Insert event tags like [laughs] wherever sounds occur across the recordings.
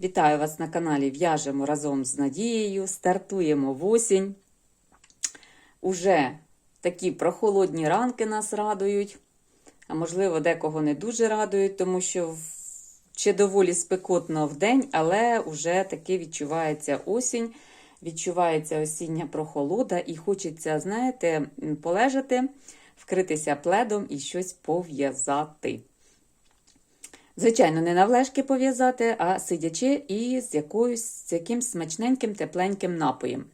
Вітаю вас на каналі В'яжемо разом з Надією. Стартуємо в осінь. Уже такі прохолодні ранки нас радують, а можливо, декого не дуже радують, тому що ще доволі спекотно в день, але вже таки відчувається осінь, відчувається осіння прохолода, і хочеться, знаєте, полежати, вкритися пледом і щось пов'язати. Звичайно, не навлежки пов'язати, а сидячи і з, якоюсь, з якимсь смачненьким, тепленьким напоєм.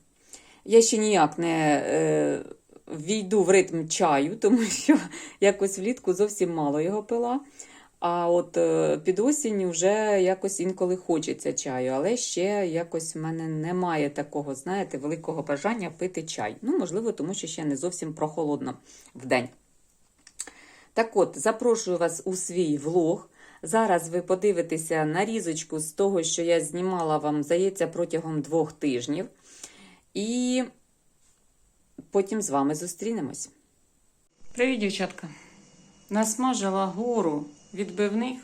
Я ще ніяк не е, війду в ритм чаю, [laughs] тому що якось влітку зовсім мало його пила. А от е, під осінь вже якось інколи хочеться чаю, але ще якось в мене немає такого, знаєте, великого бажання пити чай. Ну, можливо, тому що ще не зовсім прохолодно в день. Так от, запрошую вас у свій влог. Зараз ви подивитеся нарізочку з того, що я знімала вам, здається, протягом двох тижнів. І потім з вами зустрінемось. Привіт, дівчатка! Насмажила гору відбивних.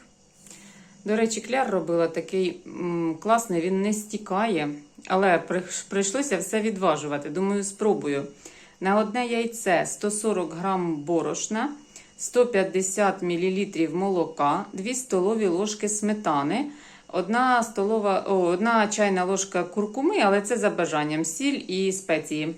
До речі, кляр робила такий м, класний, він не стікає, але прийшлося все відважувати. Думаю, спробую. На одне яйце 140 грам борошна, 150 мл молока, 2 столові ложки сметани, одна, столова, о, одна чайна ложка куркуми, але це за бажанням сіль і спеції.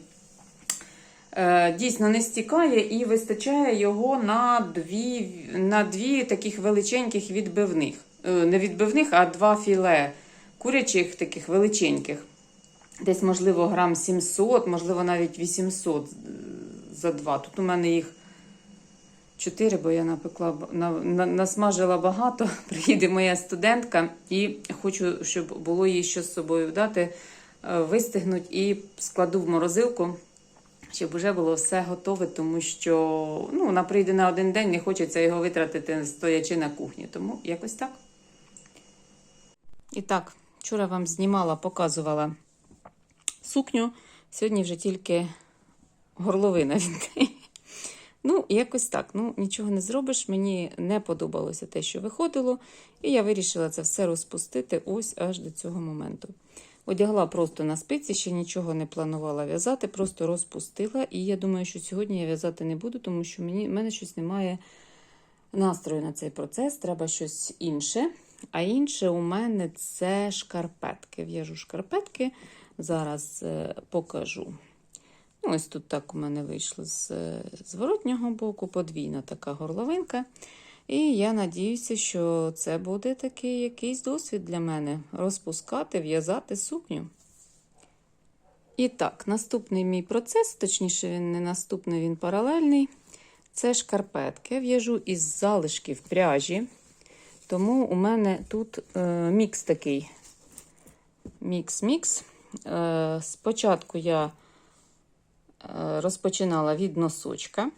Е, Дійсно не стікає і вистачає його на дві, на дві таких величеньких відбивних. Е, Не відбивних, а два філе курячих таких величеньких. Десь, можливо, грам 700, можливо, навіть 800 за два. Тут у мене їх 4, бо я напекла, на, на, насмажила багато. [laughs] Приїде моя студентка і хочу, щоб було їй що з собою вдати, е, вистигнуть і складу в морозилку щоб вже було все готове, тому що ну, вона прийде на один день, не хочеться його витратити стоячи на кухні. Тому якось так. І так, вчора вам знімала, показувала сукню. Сьогодні вже тільки горловина від неї. Ну, якось так. Ну, нічого не зробиш. Мені не подобалося те, що виходило, і я вирішила це все розпустити ось аж до цього моменту. Одягла просто на спиці, ще нічого не планувала в'язати, просто розпустила. І я думаю, що сьогодні я в'язати не буду, тому що мені, в мене щось немає настрою на цей процес, треба щось інше. А інше у мене це шкарпетки. В'яжу шкарпетки, зараз е, покажу. Ну, ось тут так у мене вийшло з е, зворотнього боку, подвійна така горловинка. І я надіюся, що це буде такий якийсь досвід для мене розпускати, в'язати сукню. І так, наступний мій процес, точніше, він не наступний, він паралельний. Це шкарпетки. В'яжу із залишків пряжі. Тому у мене тут е, мікс такий. Мікс-мікс. Е, спочатку я розпочинала від носочка.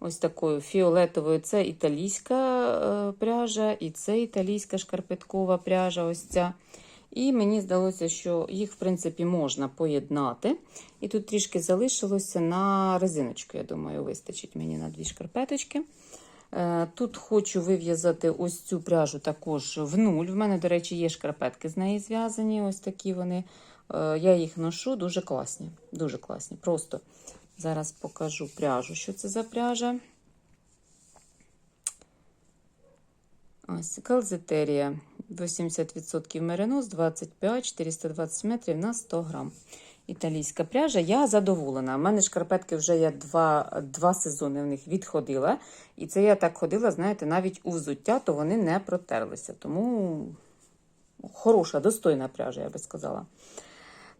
Ось такою фіолетовою. Це італійська е, пряжа, і це італійська шкарпеткова пряжа. ось ця. І мені здалося, що їх, в принципі, можна поєднати. І тут трішки залишилося на резиночку. Я думаю, вистачить мені на дві шкарпеточки. Е, Тут хочу вив'язати ось цю пряжу також в нуль. В мене, до речі, є шкарпетки з неї зв'язані. Ось такі вони. Е, Я їх ношу, дуже класні. Дуже класні. Просто зараз покажу пряжу, що це за пряжа. Ось калзетерія. 80% меринос, 25, 420 метрів на 100 грам. Італійська пряжа. Я задоволена. У мене шкарпетки вже я два, два сезони в них відходила. І це я так ходила, знаєте, навіть у взуття, то вони не протерлися. Тому хороша, достойна пряжа, я би сказала.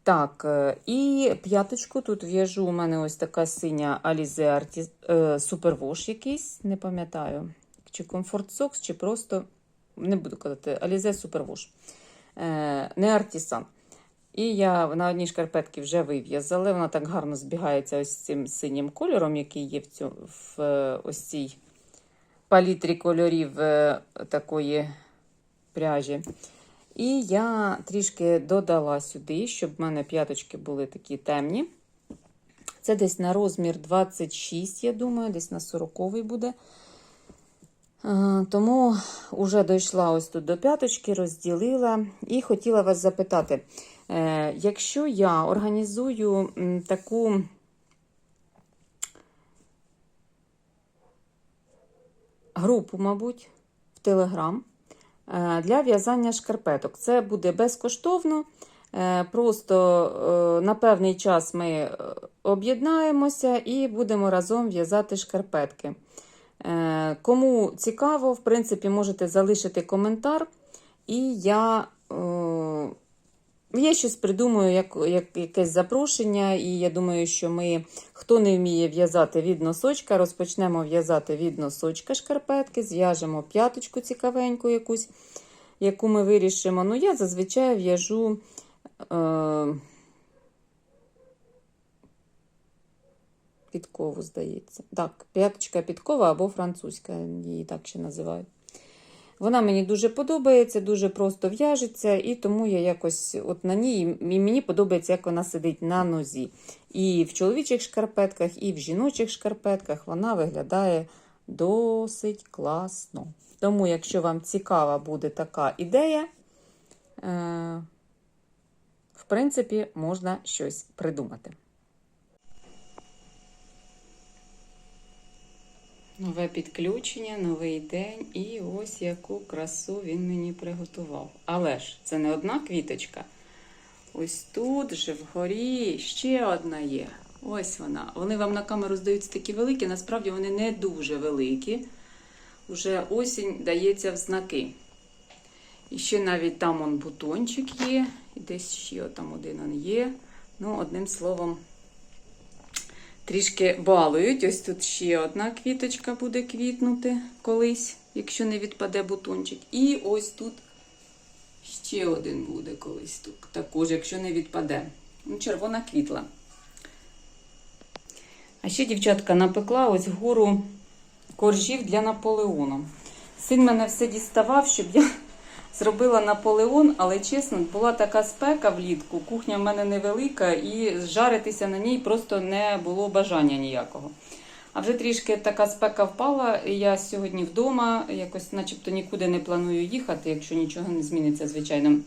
Так, е, і п'яточку тут в'яжу. У мене ось така синя Alize Artis, е, Superwash якийсь, не пам'ятаю. Чи Comfort Socks, чи просто, не буду казати, Alize Superwash. Е, не Artisan. І я на одній шкарпетці вже вив'язала. Вона так гарно збігається ось з цим синім кольором, який є в, цю, в ось цій палітрі кольорів такої пряжі. І я трішки додала сюди, щоб в мене п'яточки були такі темні. Це десь на розмір 26, я думаю, десь на 40 буде. Е, Тому вже дійшла ось тут до п'яточки, розділила і хотіла вас запитати, е, якщо я організую таку групу, мабуть, в Телеграм для в'язання шкарпеток. Це буде безкоштовно. Е, Просто е, на певний час ми е, об'єднаємося і будемо разом в'язати шкарпетки. Е, Кому цікаво, в принципі, можете залишити коментар, і я, е, я щось придумаю, як, як якесь запрошення, і я думаю, що ми, хто не вміє в'язати від носочка, розпочнемо в'язати від носочка шкарпетки, зв'яжемо п'яточку цікавеньку якусь, яку ми вирішимо. Ну, я зазвичай в'яжу. Е, підкову, здається. Так, п'яточка підкова або французька, її так ще називають. Вона мені дуже подобається, дуже просто в'яжеться, і тому я якось от на ній, і мені подобається, як вона сидить на нозі. І в чоловічих шкарпетках, і в жіночих шкарпетках вона виглядає досить класно. Тому, якщо вам цікава буде така ідея, е, в принципі, можна щось придумати. Нове підключення, новий день, і ось яку красу він мені приготував. Але ж це не одна квіточка. Ось тут же вгорі ще одна є. Ось вона. Вони вам на камеру здаються такі великі, насправді вони не дуже великі. Уже осінь дається в знаки. І ще навіть там он бутончик є, і десь ще там один он є. Ну, одним словом, трішки балують. Ось тут ще одна квіточка буде квітнути колись, якщо не відпаде бутончик. І ось тут ще один буде колись тут. Також, якщо не відпаде. Ну, червона квітла. А ще дівчатка напекла ось вгору коржів для Наполеону. Син мене все діставав, щоб я зробила Наполеон, але чесно, була така спека влітку. Кухня в мене невелика, і жаритися на ній просто не було бажання ніякого. А вже трішки така спека впала. і Я сьогодні вдома, якось, начебто, нікуди не планую їхати, якщо нічого не зміниться, звичайно.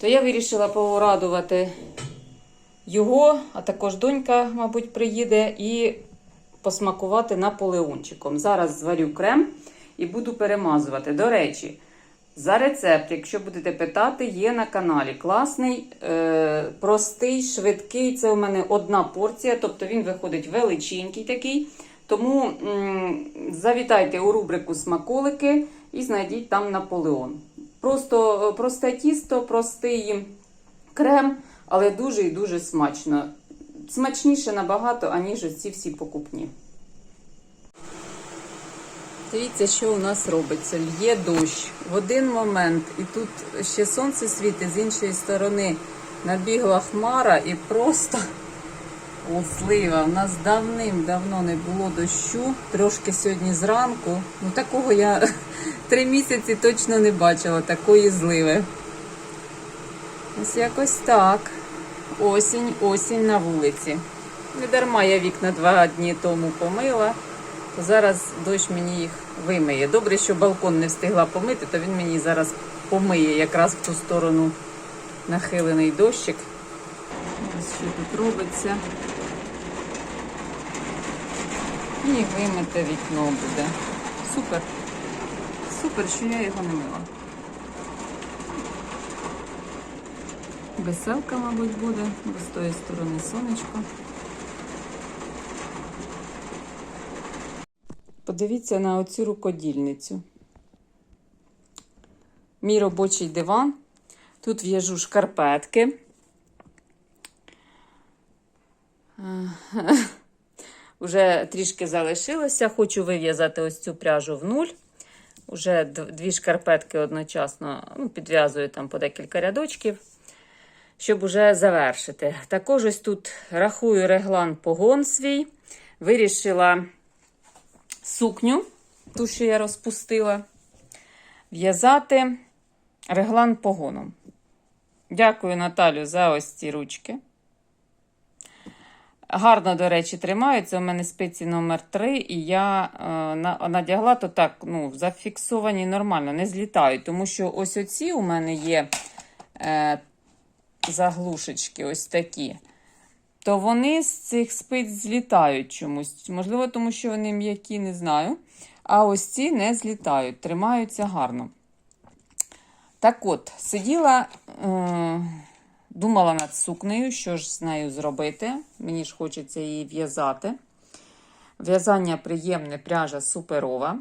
То я вирішила порадувати його, а також донька, мабуть, приїде і посмакувати наполеончиком. Зараз зварю крем і буду перемазувати. До речі, за рецепт, якщо будете питати, є на каналі. Класний, е, простий, швидкий. Це у мене одна порція, тобто він виходить величенький такий. Тому м, завітайте у рубрику смаколики і знайдіть там Наполеон. Просто е, просте тісто, простий крем, але дуже і дуже смачно. Смачніше набагато, аніж ці всі покупні. Дивіться, що у нас робиться. Л'є дощ в один момент, і тут ще сонце світить, з іншої сторони набігла хмара і просто [laughs] О, слива. У нас давним-давно не було дощу. Трошки сьогодні зранку. Ну такого я [laughs] три місяці точно не бачила, такої зливи. Ось якось так. Осінь, осінь на вулиці. Не дарма я вікна два дні тому помила. Зараз дощ мені їх вимиє. Добре, що балкон не встигла помити, то він мені зараз помиє якраз в ту сторону нахилений дощик. Ось що тут робиться. І вимите вікно буде. Супер. Супер, що я його не мила. Веселка, мабуть, буде, бо з тої сторони сонечко. Подивіться на оцю рукодільницю. Мій робочий диван. Тут в'яжу шкарпетки. [laughs] Уже трішки залишилося. Хочу вив'язати ось цю пряжу в нуль. Уже дві шкарпетки одночасно ну, підв'язую там по декілька рядочків, щоб уже завершити. Також ось тут рахую реглан погон свій. Вирішила сукню, ту, що я розпустила, в'язати реглан погоном. Дякую, Наталю, за ось ці ручки. Гарно, до речі, тримаються. У мене спиці номер 3 і я е, надягла, то так, ну, зафіксовані нормально, не злітають. Тому що ось оці у мене є е, заглушечки, ось такі. То вони з цих спиць злітають чомусь. Можливо, тому що вони м'які, не знаю. А ось ці не злітають, тримаються гарно. Так от, сиділа, е, думала над сукнею, що ж з нею зробити. Мені ж хочеться її в'язати. В'язання приємне, пряжа суперова.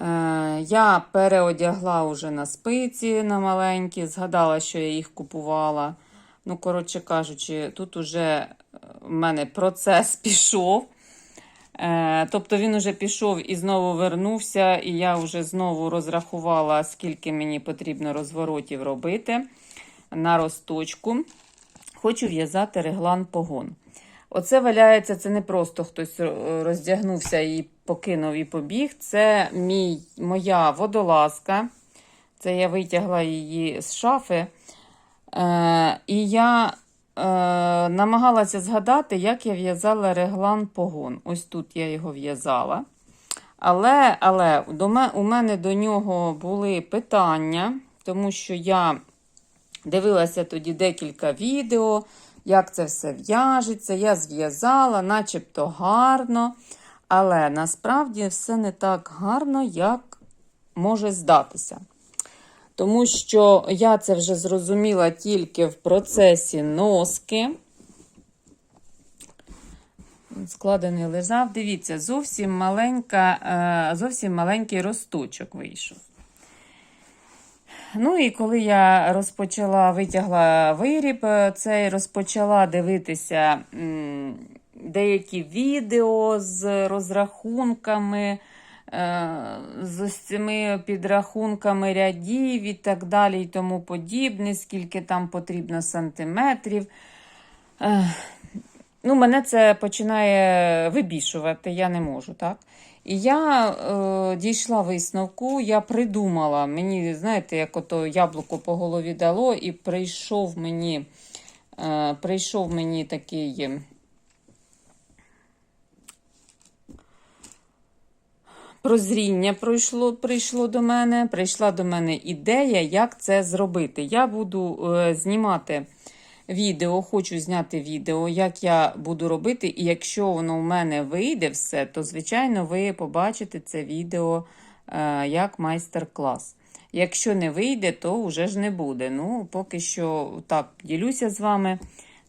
Е, я переодягла уже на спиці на маленькі, згадала, що я їх купувала. Ну, коротше кажучи, тут уже в мене процес [laughs] пішов. Е, Тобто він уже пішов і знову вернувся, і я вже знову розрахувала, скільки мені потрібно розворотів робити на росточку. Хочу в'язати реглан погон. Оце валяється, це не просто хтось е, роздягнувся і покинув і побіг. Це мій, моя водолазка. Це я витягла її з шафи. Е, і я е, намагалася згадати, як я в'язала реглан погон. Ось тут я його в'язала. Але, але до ме- у мене до нього були питання, тому що я дивилася тоді декілька відео, як це все в'яжеться. Я зв'язала, начебто гарно. Але насправді все не так гарно, як може здатися. Тому що я це вже зрозуміла тільки в процесі носки. Складений лежав. Дивіться, зовсім маленька, е, зовсім маленький росточок вийшов. Ну і коли я розпочала, витягла виріб, е, цей розпочала дивитися деякі відео з розрахунками, з цими підрахунками рядів і так далі, і тому подібне, скільки там потрібно сантиметрів. Ну, мене це починає вибішувати, я не можу, так? І я е, дійшла висновку, я придумала, мені, знаєте, як ото яблуко по голові дало, і прийшов мені, е, прийшов мені такий. Прозріння пройшло, прийшло до мене, прийшла до мене ідея, як це зробити. Я буду е, знімати відео, хочу зняти відео, як я буду робити, і якщо воно у мене вийде все, то, звичайно, ви побачите це відео е, як майстер-клас. Якщо не вийде, то вже ж не буде. Ну, поки що так ділюся з вами.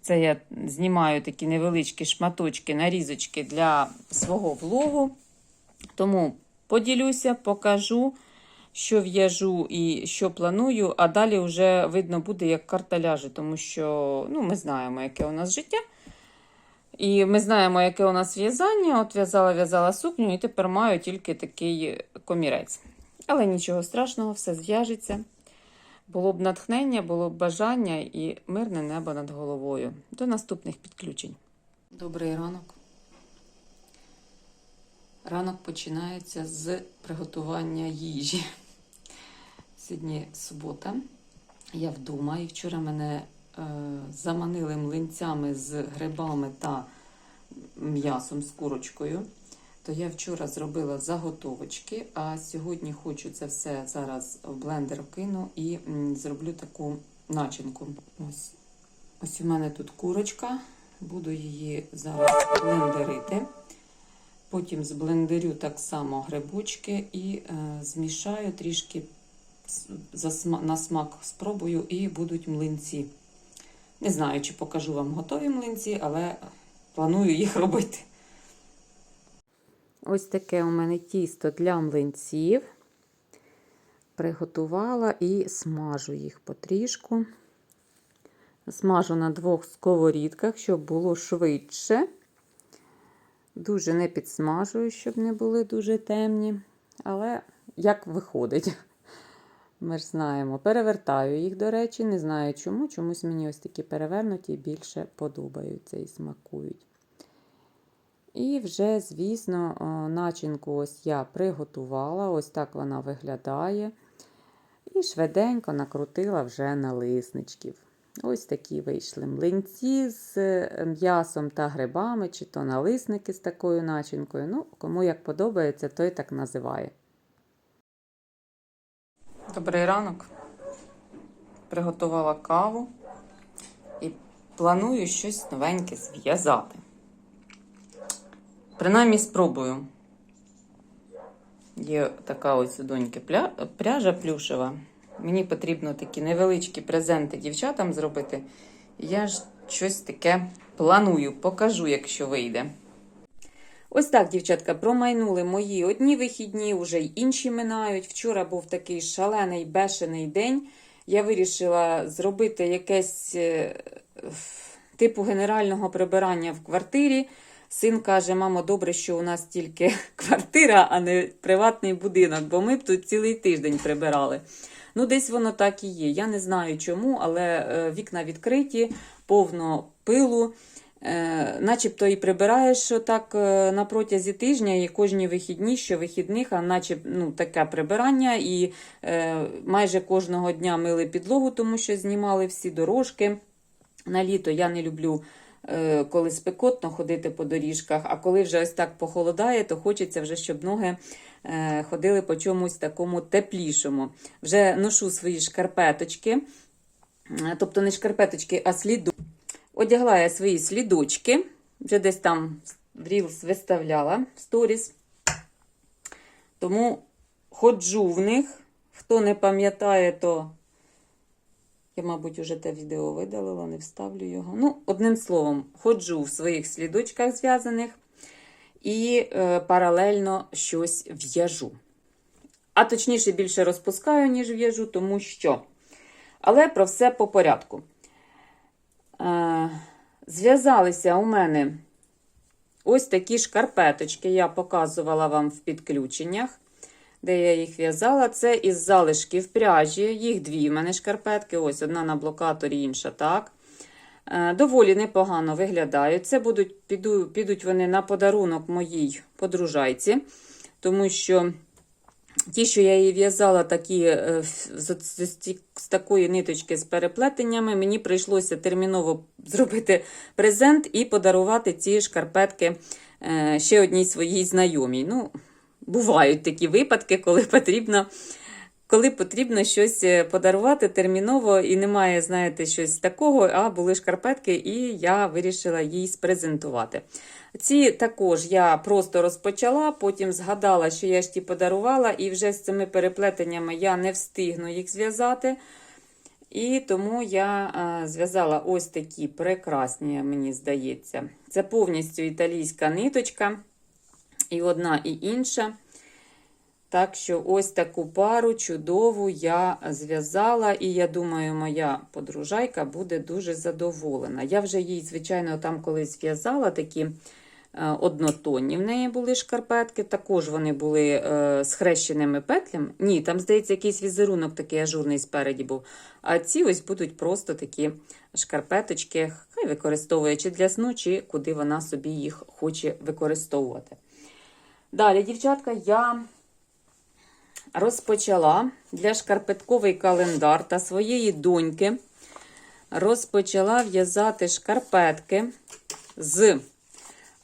Це я знімаю такі невеличкі шматочки, нарізочки для свого влогу. Тому поділюся, покажу, що в'яжу і що планую, а далі вже видно буде, як карта ляже, тому що ну, ми знаємо, яке у нас життя. І ми знаємо, яке у нас в'язання. От в'язала, в'язала сукню, і тепер маю тільки такий комірець. Але нічого страшного, все зв'яжеться. Було б натхнення, було б бажання і мирне небо над головою. До наступних підключень. Добрий ранок. Ранок починається з приготування їжі. Сьогодні субота. Я вдома, і вчора мене е, заманили млинцями з грибами та м'ясом з курочкою. То я вчора зробила заготовочки, а сьогодні хочу це все зараз в блендер кину і м, зроблю таку начинку. Ось, ось у мене тут курочка, буду її зараз блендерити. Потім зблендерю так само грибочки і е, змішаю трішки за на смак спробую і будуть млинці. Не знаю, чи покажу вам готові млинці, але планую їх робити. Ось таке у мене тісто для млинців. Приготувала і смажу їх потрішку. Смажу на двох сковорідках, щоб було швидше. Дуже не підсмажую, щоб не були дуже темні. Але як виходить, [laughs] ми ж знаємо. Перевертаю їх, до речі, не знаю чому. Чомусь мені ось такі перевернуті більше подобаються і смакують. І вже, звісно, начинку ось я приготувала. Ось так вона виглядає. І швиденько накрутила вже налисничків. Ось такі вийшли млинці з е, м'ясом та грибами, чи то налисники з такою начинкою. Ну, кому як подобається, той так називає. Добрий ранок. Приготувала каву і планую щось новеньке зв'язати. Принаймні спробую. Є така ось у доньки пряжа плюшева. Мені потрібно такі невеличкі презенти дівчатам зробити. Я ж щось таке планую, покажу, якщо вийде. Ось так, дівчатка, промайнули мої одні вихідні, вже й інші минають. Вчора був такий шалений, бешений день. Я вирішила зробити якесь е, типу генерального прибирання в квартирі. Син каже: мамо, добре, що у нас тільки [laughs] квартира, а не приватний будинок, бо ми б тут цілий тиждень прибирали. Ну, десь воно так і є. Я не знаю чому, але е, вікна відкриті, повно пилу. Е, начебто і прибираєш так на протязі тижня, і кожні вихідні, що вихідних, а наче ну, таке прибирання. І е, майже кожного дня мили підлогу, тому що знімали всі дорожки. На літо я не люблю, е, коли спекотно ходити по доріжках, а коли вже ось так похолодає, то хочеться вже, щоб ноги е, ходили по чомусь такому теплішому. Вже ношу свої шкарпеточки, е, тобто не шкарпеточки, а сліду. Одягла я свої слідочки, вже десь там в Reels виставляла сторіс. Тому ходжу в них. Хто не пам'ятає, то я, мабуть, уже те відео видалила, не вставлю його. Ну, одним словом, ходжу в своїх слідочках зв'язаних і е, паралельно щось в'яжу. А точніше, більше розпускаю, ніж в'яжу, тому що. Але про все по порядку. Е, Зв'язалися у мене ось такі шкарпеточки. Я показувала вам в підключеннях, де я їх в'язала. Це із залишків пряжі. Їх дві в мене шкарпетки. Ось одна на блокаторі, інша так. Е, Доволі непогано виглядають. Це будуть, піду, підуть вони на подарунок моїй подружайці, тому що. Ті, що я її в'язала такі е, з, з, з, такої ниточки з переплетеннями, мені прийшлося терміново зробити презент і подарувати ці шкарпетки е, ще одній своїй знайомій. Ну, бувають такі випадки, коли потрібно, коли потрібно щось е, подарувати терміново і немає, знаєте, щось такого, а були шкарпетки, і я вирішила їй спрезентувати. Ці також я просто розпочала, потім згадала, що я ж ті подарувала, і вже з цими переплетеннями я не встигну їх зв'язати. І тому я зв'язала ось такі прекрасні, мені здається. Це повністю італійська ниточка, і одна, і інша. Так що ось таку пару чудову я зв'язала, і я думаю, моя подружайка буде дуже задоволена. Я вже їй, звичайно, там колись зв'язала такі е, однотонні в неї були шкарпетки. Також вони були е, з хрещеними петлями. Ні, там, здається, якийсь візерунок такий ажурний спереді був. А ці ось будуть просто такі шкарпеточки, хай використовує чи для сну, чи куди вона собі їх хоче використовувати. Далі, дівчатка, я розпочала для шкарпетковий календар та своєї доньки. Розпочала в'язати шкарпетки з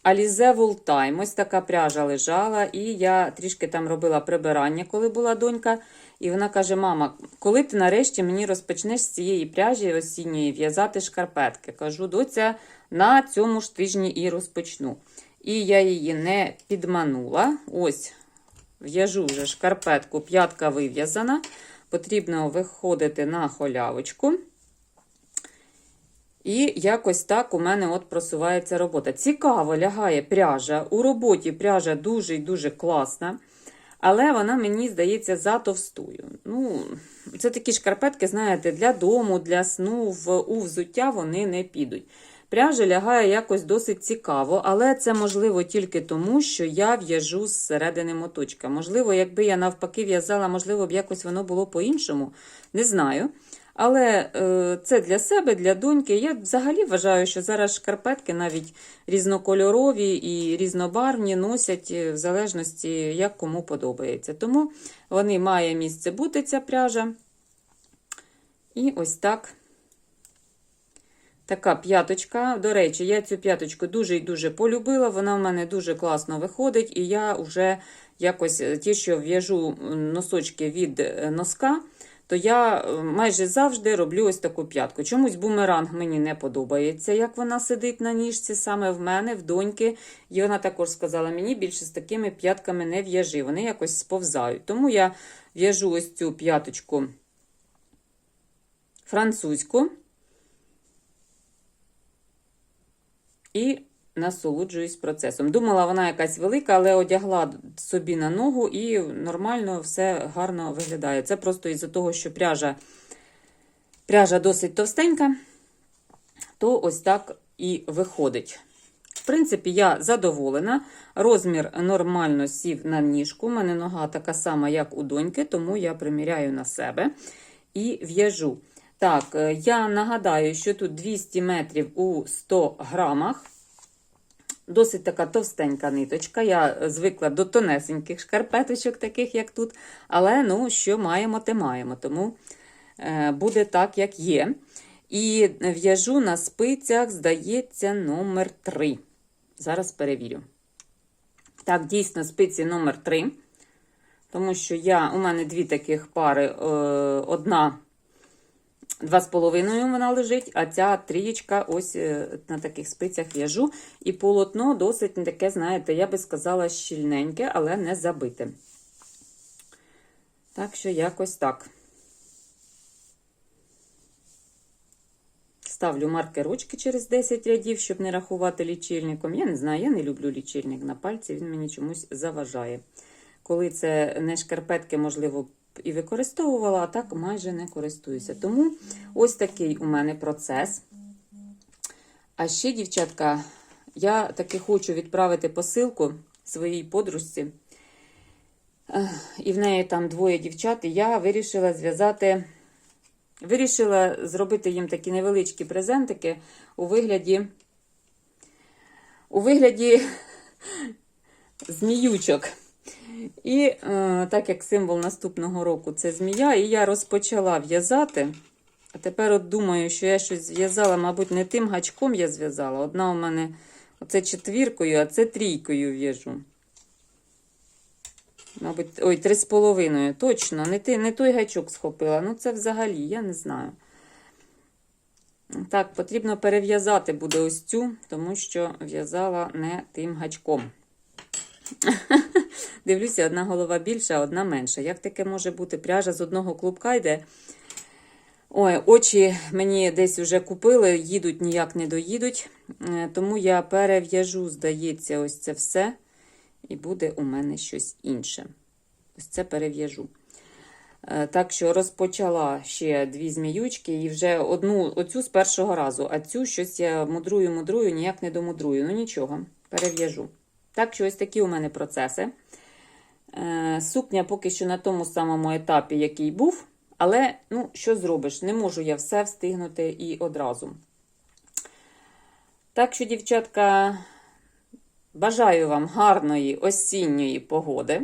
Alize Time. Ось така пряжа лежала, і я трішки там робила прибирання, коли була донька. І вона каже: Мама, коли ти нарешті мені розпочнеш з цієї пряжі осінньої в'язати шкарпетки? Кажу, доця, на цьому ж тижні і розпочну. І я її не підманула. Ось В'яжу вже шкарпетку, п'ятка вив'язана. Потрібно виходити на холявочку. І якось так у мене от просувається робота. Цікаво лягає пряжа. У роботі пряжа дуже і дуже класна. Але вона, мені здається, затовстою. Ну, Це такі шкарпетки, знаєте, для дому, для сну, в, у взуття вони не підуть. Пряжа лягає якось досить цікаво, але це можливо тільки тому, що я в'яжу з середини моточка. Можливо, якби я навпаки в'язала, можливо, б якось воно було по-іншому. Не знаю. Але е, це для себе, для доньки. Я взагалі вважаю, що зараз шкарпетки навіть різнокольорові і різнобарвні носять е, в залежності, як кому подобається. Тому вони має місце бути, ця пряжа. І ось так така п'яточка. До речі, я цю п'яточку дуже і дуже полюбила. Вона в мене дуже класно виходить, і я вже якось е, ті, що в'яжу носочки від е, носка, то я е, майже завжди роблю ось таку п'ятку. Чомусь бумеранг мені не подобається, як вона сидить на ніжці, саме в мене, в доньки. І вона також сказала мені більше з такими п'ятками не в'яжи, вони якось сповзають. Тому я в'яжу ось цю п'яточку французьку і насолоджуюсь процесом. Думала, вона якась велика, але одягла собі на ногу і нормально все гарно виглядає. Це просто із-за того, що пряжа, пряжа досить товстенька, то ось так і виходить. В принципі, я задоволена. Розмір нормально сів на ніжку. У мене нога така сама, як у доньки, тому я приміряю на себе і в'яжу. Так, е, я нагадаю, що тут 200 метрів у 100 грамах. Досить така товстенька ниточка. Я звикла до тонесеньких шкарпеточок, таких як тут. Але ну, що маємо, те маємо. Тому е, буде так, як є. І в'яжу на спицях, здається, номер 3. Зараз перевірю. Так, дійсно, спиці номер 3. Тому що я, у мене дві таких пари. Е, одна Два з половиною вона лежить, а ця трієчка ось е, на таких спицях в'яжу. І полотно досить таке, знаєте, я би сказала, щільненьке, але не забите. Так що якось так. Ставлю маркерочки через 10 рядів, щоб не рахувати лічильником. Я не знаю, я не люблю лічильник на пальці, він мені чомусь заважає. Коли це не шкарпетки, можливо, і використовувала, а так майже не користуюся. Тому ось такий у мене процес. А ще, дівчатка, я таки хочу відправити посилку своїй подружці. І в неї там двоє дівчат, і я вирішила зв'язати, вирішила зробити їм такі невеличкі презентики у вигляді, у вигляді [laughs] зміючок. І е, так як символ наступного року це змія, і я розпочала в'язати. А тепер от думаю, що я щось зв'язала, мабуть, не тим гачком я зв'язала. Одна у мене оце четвіркою, а це трійкою в'яжу. Мабуть, ой, три з половиною. Точно, не, ти, не той гачок схопила. Ну, це взагалі, я не знаю. Так, потрібно перев'язати буде ось цю, тому що в'язала не тим гачком. [laughs] Дивлюся, одна голова більша, одна менша. Як таке може бути? Пряжа з одного клубка йде. Ой, очі мені десь вже купили, їдуть, ніяк не доїдуть. Е, Тому я перев'яжу, здається, ось це все. І буде у мене щось інше. Ось це перев'яжу. Е, Так що розпочала ще дві зміючки і вже одну оцю з першого разу, а цю щось я мудрую, мудрую, ніяк не домудрую. Ну нічого, перев'яжу. Так що ось такі у мене процеси. Е, Сукня поки що на тому самому етапі, який був. Але, ну, що зробиш? Не можу я все встигнути і одразу. Так що, дівчатка, бажаю вам гарної осінньої погоди,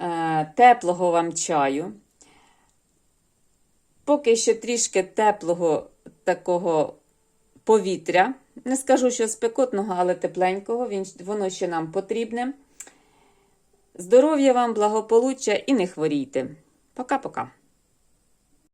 е, теплого вам чаю. Поки що трішки теплого такого повітря. Не скажу, що спекотного, але тепленького. Воно ще нам потрібне. Здоров'я вам, благополуччя і не хворійте. Пока-пока.